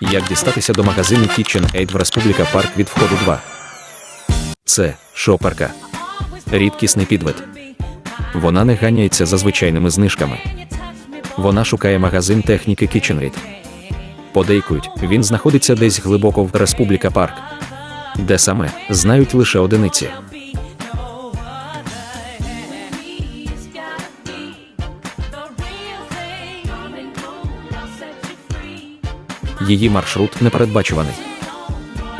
Як дістатися до магазину KitchenAid в Республіка Парк від входу 2. Це шоперка. Рідкісний підвид. Вона не ганяється за звичайними знижками. Вона шукає магазин техніки KitchenAid. Подейкують, він знаходиться десь глибоко в Республіка Парк. Де саме, знають лише одиниці. Її маршрут непередбачуваний.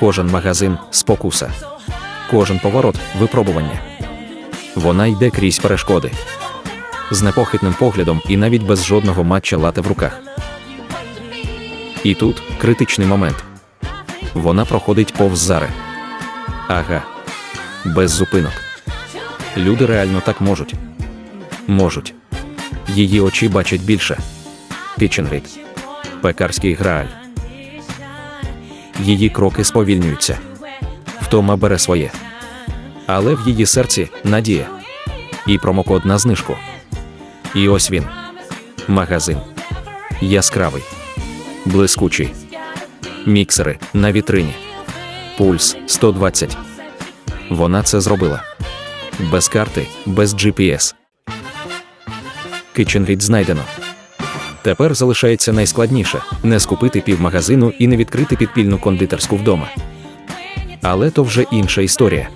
Кожен магазин спокуса. Кожен поворот випробування. Вона йде крізь перешкоди. З непохитним поглядом і навіть без жодного матча лати в руках. І тут критичний момент. Вона проходить повз зари. Ага. Без зупинок. Люди реально так можуть. Можуть. Її очі бачать більше. Киченрід. Пекарський грааль. Її кроки сповільнюються. Втома бере своє. Але в її серці надія. І промокод на знижку. І ось він. Магазин. Яскравий. Блискучий. Міксери на вітрині. Пульс 120. Вона це зробила. Без карти, без GPS. Киченрід знайдено. Тепер залишається найскладніше не скупити півмагазину і не відкрити підпільну кондитерську вдома. Але то вже інша історія.